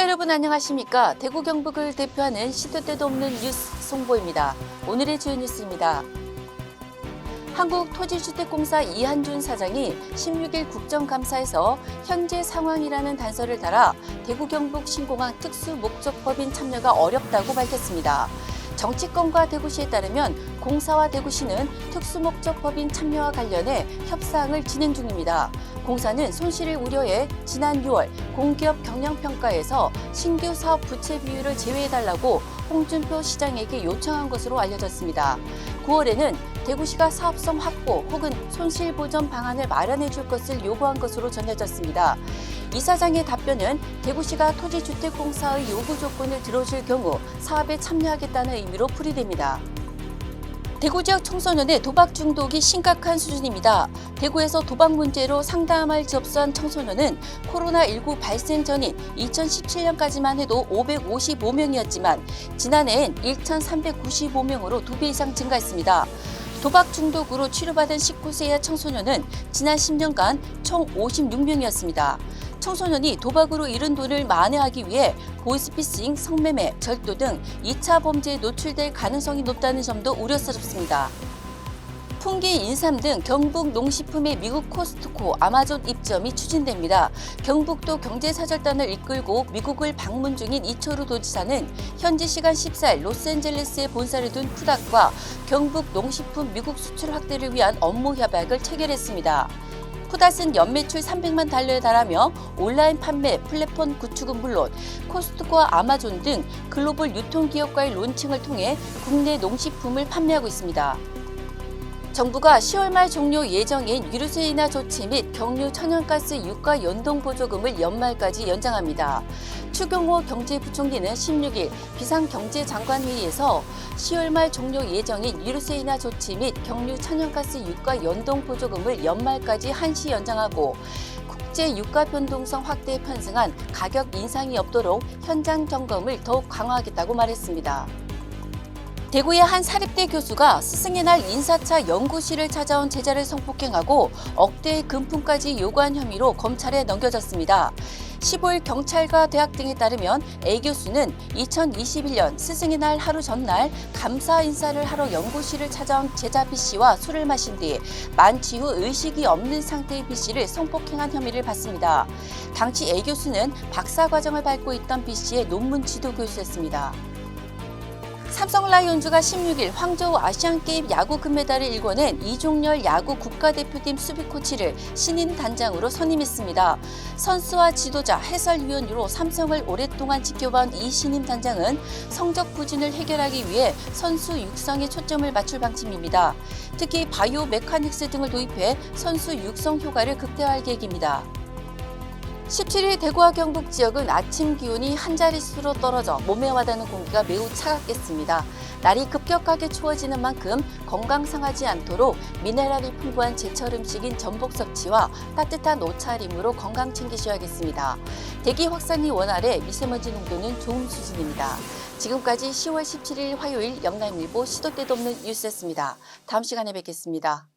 여러분 안녕하십니까? 대구 경북을 대표하는 시도 때도 없는 뉴스 송보입니다. 오늘의 주요 뉴스입니다. 한국토지주택공사 이한준 사장이 16일 국정감사에서 현재 상황이라는 단서를 달아 대구 경북 신공항 특수 목적법인 참여가 어렵다고 밝혔습니다. 정치권과 대구시에 따르면 공사와 대구시는 특수목적 법인 참여와 관련해 협상을 진행 중입니다. 공사는 손실을 우려해 지난 6월 공기업 경영평가에서 신규 사업 부채 비율을 제외해달라고 홍준표 시장에게 요청한 것으로 알려졌습니다. 9월에는 대구시가 사업성 확보 혹은 손실 보전 방안을 마련해 줄 것을 요구한 것으로 전해졌습니다. 이 사장의 답변은 대구시가 토지주택공사의 요구 조건을 들어줄 경우 사업에 참여하겠다는 의미로 풀이됩니다. 대구 지역 청소년의 도박 중독이 심각한 수준입니다. 대구에서 도박 문제로 상담을 접수한 청소년은 코로나19 발생 전인 2017년까지만 해도 555명이었지만 지난해엔 1,395명으로 두배 이상 증가했습니다. 도박 중독으로 치료받은 19세 이하 청소년은 지난 10년간 총 56명이었습니다. 청소년이 도박으로 잃은 돈을 만회하기 위해 보이스피싱, 성매매, 절도 등 2차 범죄에 노출될 가능성이 높다는 점도 우려스럽습니다. 풍기, 인삼 등 경북 농식품의 미국 코스트코, 아마존 입점이 추진됩니다. 경북도 경제사절단을 이끌고 미국을 방문 중인 이철우 도지사는 현지 시간 14일 로스앤젤레스에 본사를 둔 푸닥과 경북 농식품 미국 수출 확대를 위한 업무 협약을 체결했습니다. 푸닷은 연매출 300만 달러에 달하며 온라인 판매 플랫폼 구축은 물론 코스트코와 아마존 등 글로벌 유통기업과의 론칭을 통해 국내 농식품을 판매하고 있습니다. 정부가 10월 말 종료 예정인 유류세 인하 조치 및 경유 천연가스 유가 연동 보조금을 연말까지 연장합니다. 추경호 경제부총리는 16일 비상경제장관회의에서 10월 말 종료 예정인 유류세 인하 조치 및 경유 천연가스 유가 연동 보조금을 연말까지 한시 연장하고 국제 유가 변동성 확대에 편승한 가격 인상이 없도록 현장 점검을 더욱 강화하겠다고 말했습니다. 대구의 한 사립대 교수가 스승의 날 인사차 연구실을 찾아온 제자를 성폭행하고 억대의 금품까지 요구한 혐의로 검찰에 넘겨졌습니다. 15일 경찰과 대학 등에 따르면 A 교수는 2021년 스승의 날 하루 전날 감사 인사를 하러 연구실을 찾아온 제자 B 씨와 술을 마신 뒤 만취 후 의식이 없는 상태의 B 씨를 성폭행한 혐의를 받습니다. 당시 A 교수는 박사 과정을 밟고 있던 B 씨의 논문 지도 교수였습니다. 삼성 라이온즈가 16일 황저우 아시안게임 야구 금메달을 일궈낸 이종열 야구 국가대표팀 수비 코치를 신인 단장으로 선임했습니다. 선수와 지도자, 해설위원으로 삼성을 오랫동안 지켜본 이 신임 단장은 성적 부진을 해결하기 위해 선수 육성에 초점을 맞출 방침입니다. 특히 바이오 메카닉스 등을 도입해 선수 육성 효과를 극대화할 계획입니다. 17일 대구와 경북 지역은 아침 기온이 한 자릿수로 떨어져 몸에 와닿는 공기가 매우 차갑겠습니다. 날이 급격하게 추워지는 만큼 건강 상하지 않도록 미네랄이 풍부한 제철 음식인 전복 섭취와 따뜻한 옷차림으로 건강 챙기셔야겠습니다. 대기 확산이 원활해 미세먼지 농도는 좋은 수준입니다. 지금까지 10월 17일 화요일 영남일보 시도 때도 없는 뉴스였습니다. 다음 시간에 뵙겠습니다.